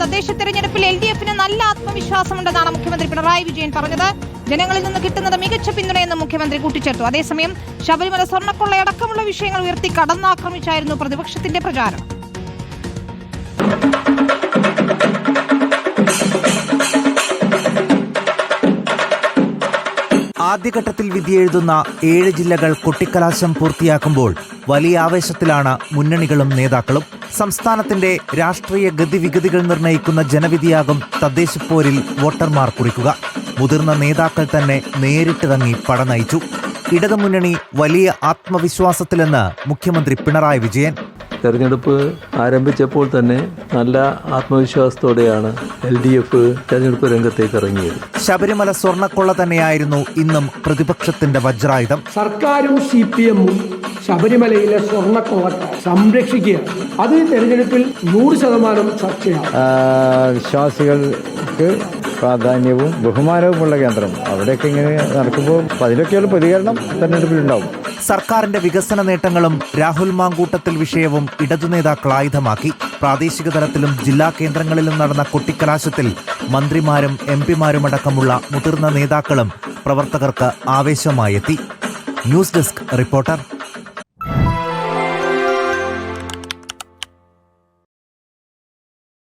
തദ്ദേശ തെരഞ്ഞെടുപ്പിൽ L D എഫിന് നല്ല ആത്മവിശ്വാസമുണ്ടെന്നാണ് മുഖ്യമന്ത്രി പിണറായി വിജയൻ പറഞ്ഞത്. ജനങ്ങളിൽ നിന്ന് കിട്ടുന്നത് മികച്ച പിന്തുണയെന്ന് മുഖ്യമന്ത്രി കൂട്ടിച്ചേർത്തു. അതേസമയം ശബരിമല സ്വർണക്കൊള്ളയടക്കമുള്ള വിഷയങ്ങൾ ഉയർത്തി കടന്നാക്രമിച്ചായിരുന്നു പ്രതിപക്ഷത്തിന്റെ പ്രചാരണം. ആദ്യഘട്ടത്തിൽ വിധിയെഴുതുന്ന ഏഴ് ജില്ലകൾ കൊട്ടിക്കലാശം പൂർത്തിയാക്കുമ്പോൾ വലിയ ആവേശത്തിലാണ് മുന്നണികളും നേതാക്കളും. സംസ്ഥാനത്തിന്റെ രാഷ്ട്രീയ ഗതിവിഗതികൾ നിർണയിക്കുന്ന ജനവിധിയാകും തദ്ദേശപ്പോരിൽ വോട്ടർമാർ കുറിക്കുക. മുതിർന്ന നേതാക്കൾ തന്നെ നേരിട്ടിറങ്ങി പട നയിച്ചു ഇടതുമുന്നണി വലിയ ആത്മവിശ്വാസത്തിലെന്ന് മുഖ്യമന്ത്രി പിണറായി വിജയൻ. തെരഞ്ഞെടുപ്പ് ആരംഭിച്ചപ്പോൾ തന്നെ നല്ല ആത്മവിശ്വാസത്തോടെയാണ് എൽ ഡി എഫ് തെരഞ്ഞെടുപ്പ് രംഗത്തേക്ക് ഇറങ്ങിയത്. ശബരിമല സ്വർണക്കൊള്ള തന്നെയായിരുന്നു ഇന്നും പ്രതിപക്ഷത്തിന്റെ വജ്രായുധം. സർക്കാരും സി പി എമ്മും ശബരിമലയിലെ സ്വർണക്കൊള്ളക്കാർ സംരക്ഷിക്കുക. അത് തെരഞ്ഞെടുപ്പിൽ നൂറ് ശതമാനം ചർച്ചയാണ്. വിശ്വാസികൾക്ക് പ്രാധാന്യവും ബഹുമാനവുമുള്ള കേന്ദ്രം. അവിടെയൊക്കെ ഇങ്ങനെ നടക്കുമ്പോൾ അതിലൊക്കെയുള്ള പ്രതികരണം തെരഞ്ഞെടുപ്പിലുണ്ടാവും. സർക്കാരിന്റെ വികസന നേട്ടങ്ങളും രാഹുൽ മാങ്കൂട്ടത്തിൽ വിഷയവും ഇടതു നേതാക്കൾ ആയുധമാക്കി. പ്രാദേശിക തലത്തിലും ജില്ലാ കേന്ദ്രങ്ങളിലും നടന്ന കൊട്ടിക്കലാശത്തിൽ മന്ത്രിമാരും എം പിമാരുമടക്കമുള്ള മുതിർന്ന നേതാക്കളും പ്രവർത്തകർക്ക് ആവേശമായെത്തി. News desk reporter